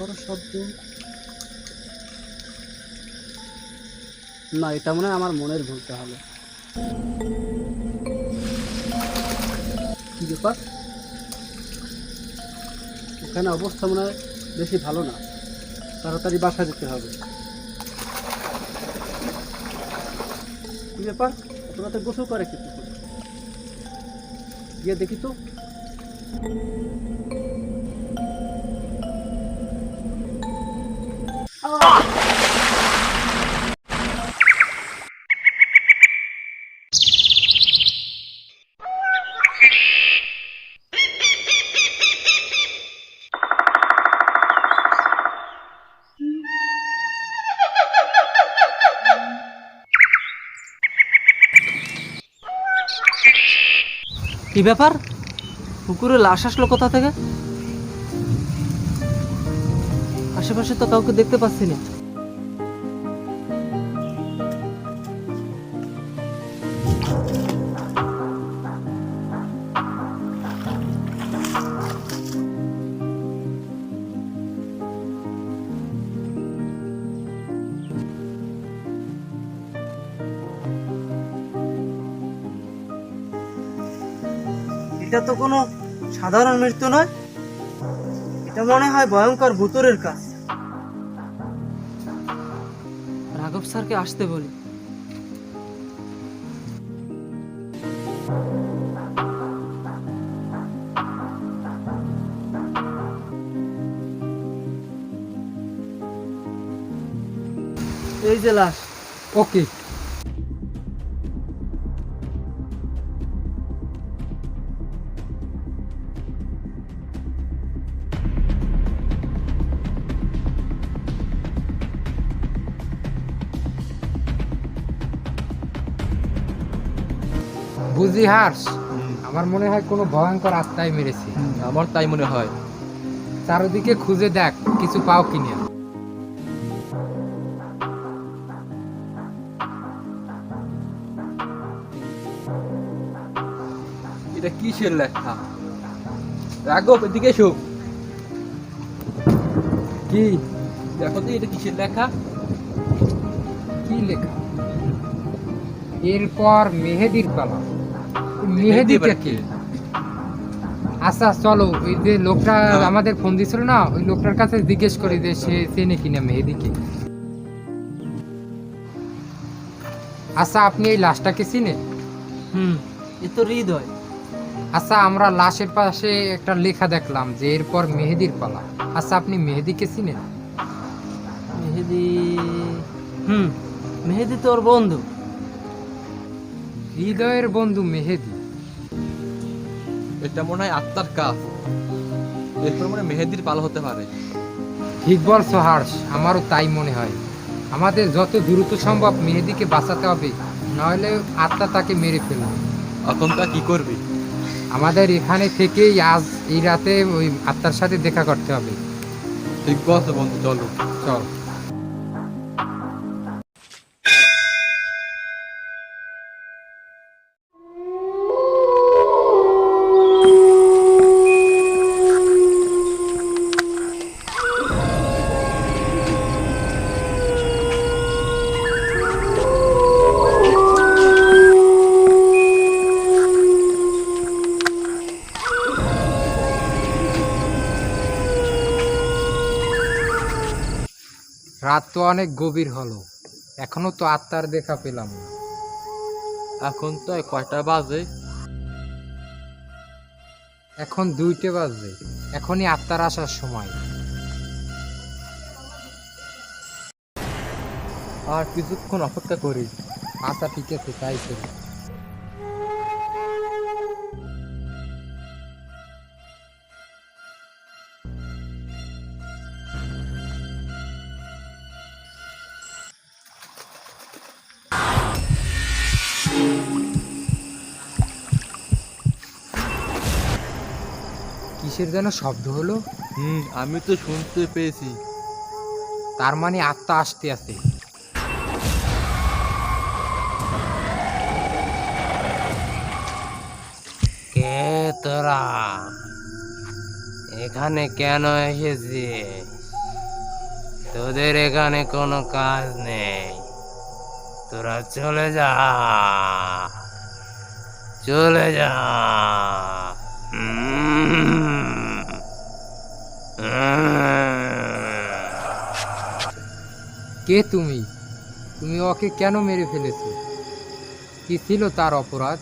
কুকুরের শব্দ। না, এটা মনে হয় আমার মনের ভুল তাহলে। কি ব্যাপার? এখানে অবস্থা মনে হয় বেশি ভালো না। তাড়াতাড়ি বাসা যেতে হবে। কি ব্যাপার? তোরা তো গোসল করে কি? গিয়ে দেখি তো। কি ব্যাপার? পুকুরে লাশ আসলো কোথা থেকে? আশেপাশে তো কাউকে দেখতে পাচ্ছি না। এটা তো কোনো সাধারণ মৃত্যু নয়। এটা মনে হয় ভয়ঙ্কর ভূতুরের কাজ। রাঘব স্যারকে আসতে বলি। এই যে লাশ। ওকে। বুঝি হার্স। আমার মনে হয় কোনো ভয়ঙ্কর আত্মাই মেরেছে। আমার তাই মনে হয়। চারদিকে খুঁজে দেখ কিছু পাও কিনা এটা কিসের লেখা? রাঘব এদিকে এসো। কি? দেখো তো এটা কিসের লেখা? কি লেখা? এরপর মেহেদির পালা। মেহেদিটা কি? আচ্ছা চলো ওই যে লোকটা আমাদের ফোন দিছিল না ওই লোকটার কাছে জিজ্ঞেস করি যে সে চেনে কিনা মেহেদিকে আচ্ছা আপনি এই লাশটাকে চিনেন? হুম এ তো হৃদয়। আচ্ছা আমরা লাশের পাশে একটা লেখা দেখলাম যে এরপর মেহেদির পালা। আচ্ছা আপনি মেহেদিকে চিনেন? মেহেদি হুম মেহেদি তোর বন্ধু। হৃদয়ের বন্ধু মেহেদি। এটা মনে হয় আত্মার কাজ এরপর মনে মেহেদির পালা হতে পারে। ঠিক বলছো হার্ষ। আমারও তাই মনে হয়। আমাদের যত দ্রুত সম্ভব মেহেদিকে বাঁচাতে হবে নাহলে আত্মা তাকে মেরে ফেলবে। এখন তা কি করবি? আমাদের এখানে থেকেই আজ এই রাতে ওই আত্মার সাথে দেখা করতে হবে। ঠিক বলছো বন্ধু চলো। চল। অনেক গভীর হলো। এখনও তো আত্মার দেখা পেলাম না। এখন তো কয়টা বাজে? এখন দুইটে বাজে। এখনই আত্মার আসার সময়। আর কিছুক্ষণ অপেক্ষা করি। আশা ঠিক আছে তাই করি। কিসের যেন শব্দ হলো। হুম আমি তো শুনতে পেয়েছি। তার মানে আত্মা আসতে আছে। কে তোরা? এখানে কেন এসেছি তোদের এখানে কোনো কাজ নেই। তোরা চলে যা। চলে যা। কে তুমি? তুমি ওকে কেন মেরে ফেলেছো? কি ছিল তার অপরাধ?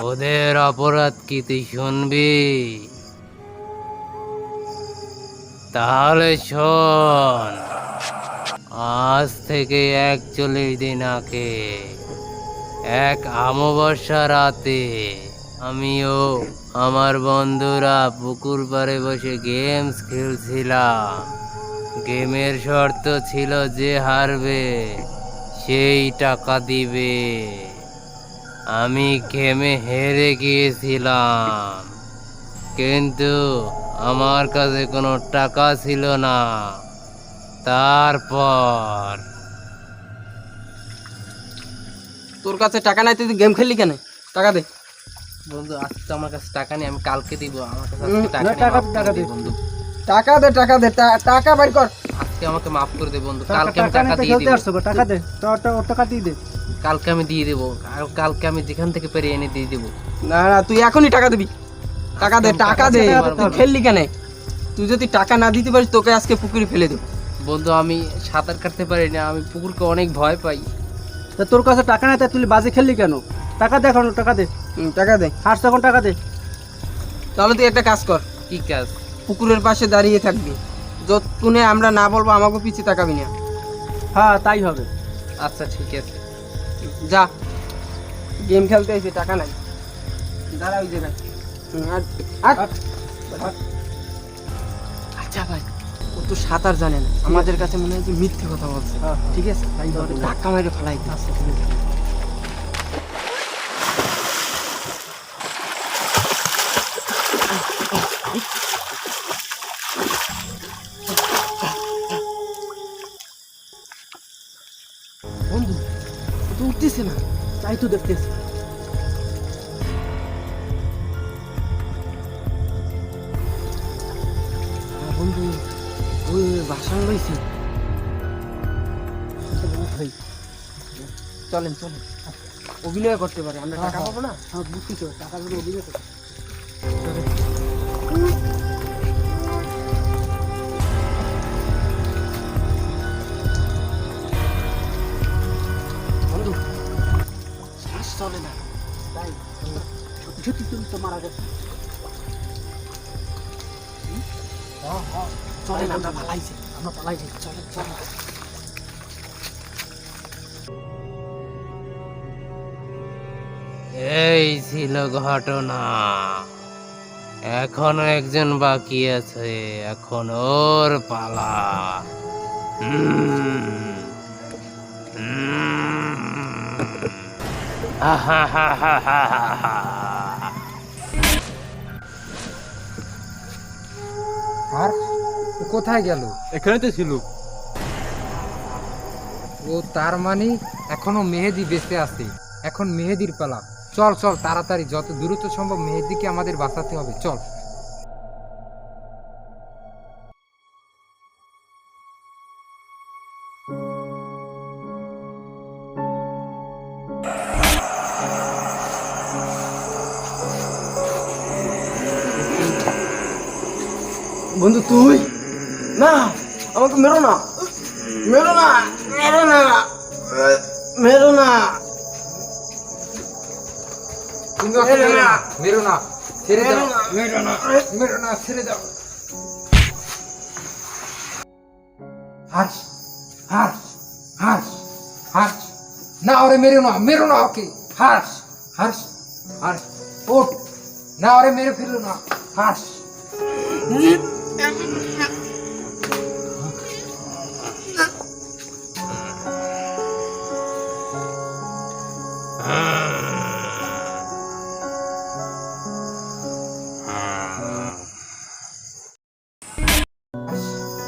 ওদের অপরাধ কি তুই শুনবি? তাহলে শোন, আজ থেকে একচল্লিশ দিন আগে, এক অমাবস্যা রাতে আমিও আমার বন্ধুরা পুকুর পাড়ে বসে গেমস খেলছিলাম। গেমের শর্ত ছিল যে হারবে সেই টাকা দিবে। আমি গেমে হেরে গিয়েছিলাম কিন্তু আমার কাছে কোনো টাকা ছিল না। তারপর তোর কাছে টাকা নাই তুই গেম খেললি কেন? টাকা দে। বন্ধু আজকে তো আমার কাছে টাকা নেই আমি কালকে দিব। আমার কাছে আজকে টাকা নেই। বন্ধু। টাকা দে টাকা দে টাকা বাইর কর। আজকে আমাকে মাফ করে দে বন্ধু। কালকে আমি টাকা দিয়ে দিব। টাকা দে। ওর টাকা দিয়ে দে। কালকে আমি দিয়ে দেবো। আর কালকে আমি যেখান থেকে পেরে এনে দিয়ে দেবো। না না তুই এখনই টাকা দিবি। টাকা দে টাকা দে। তুই খেললি কেন? তুই যদি টাকা না দিতে পারিস তোকে আজকে পুকুরে ফেলে দেব। বন্ধু আমি সাঁতার কাটতে পারি না। আমি পুকুরকে অনেক ভয় পাই। তা তোর কাছে টাকা নাই তা তুই বাজে খেললি কেন? টাকা দে এখন টাকা দে। টাকা দে। হার্স এখন টাকা দে। তাহলে তুই একটা কাজ কর। কি কাজ? পুকুরের পাশে দাঁড়িয়ে থাকবি। যতক্ষণে আমরা না বলব আমাকে পিছিয়ে তাকাবি না। হ্যাঁ তাই হবে। আচ্ছা ঠিক আছে। যা। গেম খেলতে এসে টাকা নাই। দাঁড়া ওই জায়গায়। আচ্ছা ভাই ও তো সাঁতার জানে না। আমাদের কাছে মনে হয় যে মিথ্যে কথা বলছে। হ্যাঁ। ঠিক আছে? তাই হবে। ধাক্কা মেরে ফেলাই দে। তো দেখতেছি। হ্যাঁ, বন্ধু ওই লইছে চলেন চলেন। অভিনয় করতে পারে আমরা টাকা পাবো না? হ্যাঁ টাকা যদি অভিযোগ করে। চলেন আমরা পালাইছি আমরা পালাই যাই চলে চলে এই ছিল ঘটনা। এখনও একজন বাকি আছে এখন ওর পালা। আর কোথায় গেল? এখানে তো ছিল। ও তার মানে এখনও মেহেদি বেঁচে আছে। এখন মেহেদির পালা। চল চল তাড়াতাড়ি যত দ্রুত সম্ভব মেহেদিকে আমাদের বাঁচাতে হবে। চল। বন্ধু তুই? না আমাকে মেরো না। মেরো না মেরো না। মেরো না। কিন্তু ওকে মেরো না। মেরো না ছেড়ে মেরো দাও না। মেরো না মেরো না ছেড়ে দাও। হাস হাস হাস হাস। না ওরে মেরো না মেরো না ওকে। হাস হাস হাস। ওঠ। না ওরে মেরে ফেলো না। হাস।